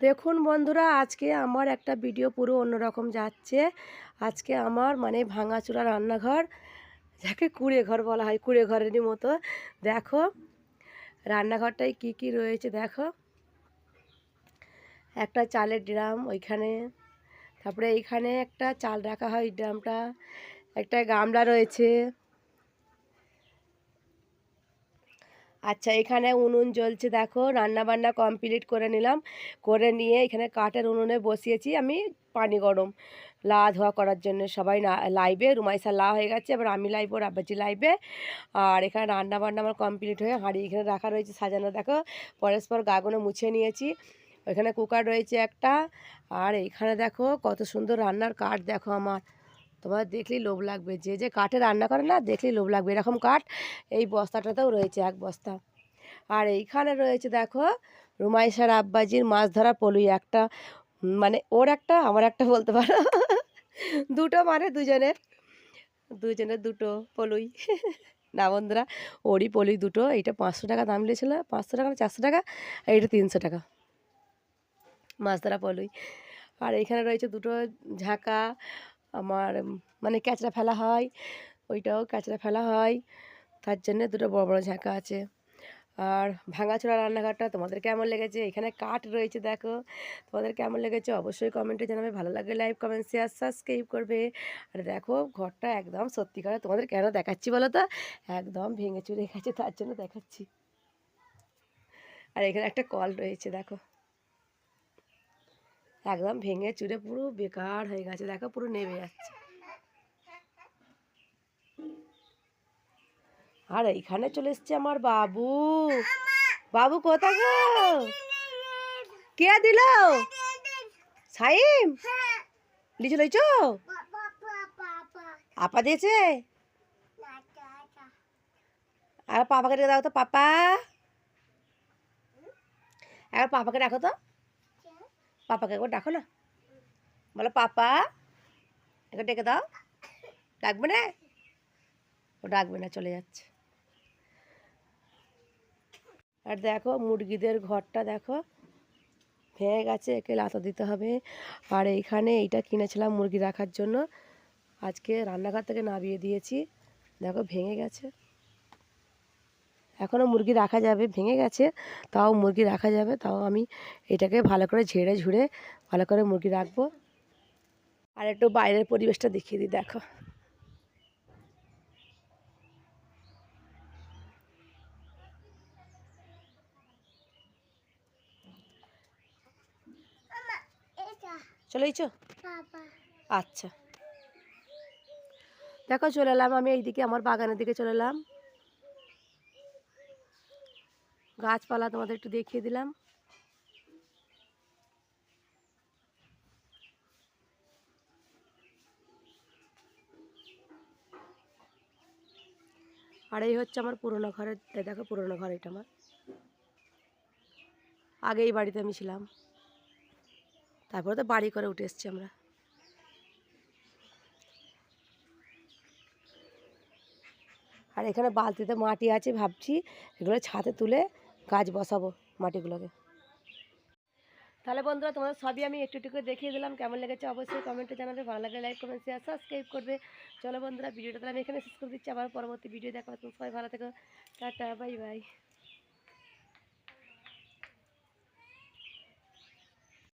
দেখুন বন্ধুরা, আজকে আমার একটা ভিডিও পুরো অন্যরকম যাচ্ছে। আজকে আমার মানে ভাঙাচোরা রান্নাঘর, যাকে কুড়ে ঘর বলা হয় কুড়ে ঘরেরই মতো। দেখো, রান্নাঘরটায় কি কি রয়েছে দেখো। একটা চালের ড্রাম ওইখানে, তারপরে এইখানে একটা চাল রাখা হয় ড্রামটা, একটা গামলা রয়েছে। আচ্ছা এখানে উনুন জ্বলছে দেখো রান্না বান্না কমপ্লিট করে নিলাম। করে নিয়ে এখানে কাঠের উনুনে বসিয়েছি আমি পানি গরম। লা ধোয়া করার জন্য সবাই লাইবে রুমাইসা লা হয়ে গেছে, এবার আমি লাইব ওর আব্বাজি লাইবে আর এখানে রান্না বান্না আমার কমপ্লিট হয়ে হাঁড়ি এখানে রাখা রয়েছে, সাজানো দেখো। পরস্পর গাগুলো মুছে নিয়েছি। ওইখানে কুকার রয়েছে একটা। আর এইখানে দেখো কত সুন্দর রান্নার কাঠ দেখো আমার। তোমার দেখলেই লোভ লাগবে। যে যে কাঠে রান্না করে না, দেখলেই লোভ লাগবে। এরকম কাঠ এই বস্তাটাতেও রয়েছে এক বস্তা। আর এইখানে রয়েছে দেখো রুমাইশার আব্বাজির মাছ ধরা পলুই একটা। মানে ওর একটা, আমার একটা বলতে পারো। দুটো মানে দুজনের। দুজনের দুটো পলুই। না বন্ধুরা, ওরই পলুই দুটো। এইটা পাঁচশো টাকা দাম নিয়েছিল পাঁচশো টাকা না চারশো টাকা? আর এইটা তিনশো টাকা। মাছ ধরা পলুই। আর এইখানে রয়েছে দুটো ঝাঁকা। আমার মানে ক্যাচড়া ফেলা হয়, ওইটাও ক্যাচড়া ফেলা হয়। তার জন্য দুটো বড় বড় ঝাঁকা আছে। আর ভাঙাচোরা রান্নাঘরটা তোমাদের কেমন লেগেছে? এখানে কাঠ রয়েছে, দেখো। তোমাদের কেমন লেগেছে? অবশ্যই কমেন্টে জানাবে। ভালো লাগলে লাইভ কমেন্ট শেয়ার সাবস্ক্রাইব করবে। আর দেখো, ঘরটা একদম সত্যিকারে তোমাদের কেন দেখাচ্ছি বলো তো? একদম ভেঙে চুরে গেছে, তার জন্য দেখাচ্ছি। আর এখানে একটা কল রয়েছে, দেখো। একদম ভেঙে চুরে পুরো বেকার হয়ে গেছে। দেখো পুরো নেমে যাচ্ছে। আর এইখানে চলে এসছে আমার বাবু। বাবু কোথা গো? কে দিল? সাইম? লিচু লইছ? আপা দিয়েছে? আর পাপাকে দাও তো, পাপা। আর পাপাকে ডাকো তো। পাপাকে একবার ডাকো না। বলো, পাপা একবার ডেকে দাও। ডাকবে না? ও ডাকবে না, চলে যাচ্ছে। আর দেখো, মুরগিদের ঘরটা দেখো। ভেঙে গেছে, একে লাতা দিতে হবে। আর এইখানে এইটা কিনেছিলাম মুরগি রাখার জন্য। আজকে রান্নাঘর থেকে নামিয়ে দিয়েছি। দেখো, ভেঙে গেছে। এখনও মুরগি রাখা যাবে ভেঙে গেছে তাও মুরগি রাখা যাবে তাও আমি এটাকে ভালো করে ঝেড়ে ঝুড়ে ভালো করে মুরগি রাখব। আর একটু বাইরের পরিবেশটা দেখিয়ে দিই দেখো। চলেইছ আচ্ছা। দেখো চলে এলাম আমি এইদিকে আমার বাগানের দিকে চলে এলাম। গাছপালা তোমাদের একটু দেখিয়ে দিলাম। আর এই হচ্ছে আমার পুরোনো ঘরের দেখো পুরোনো ঘর এটা আমার। আগে এই বাড়িতে আমি ছিলাম। তারপরে তো বাড়ি করে উঠে এসছি আমরা। আর এখানে বালতিতে মাটি আছে ভাবছি, এগুলো ছাদে তুলে গাছ বসাবো মাটিগুলোকে। তাহলে বন্ধুরা, তোমাদের সবই আমি একটু একটু দেখিয়ে দিলাম। কেমন লেগেছে অবশ্যই কমেন্টে জানাবে। ভালো লাগলে লাইক কমেন্ট শেয়ার সাবস্ক্রাইব করবে। চলো বন্ধুরা, ভিডিওটা তাহলে আমি এখানে শেষ করে দিচ্ছি। আবার পরবর্তী ভিডিও দেখা তুমি সবাই ভালো থেকো। Tata bye bye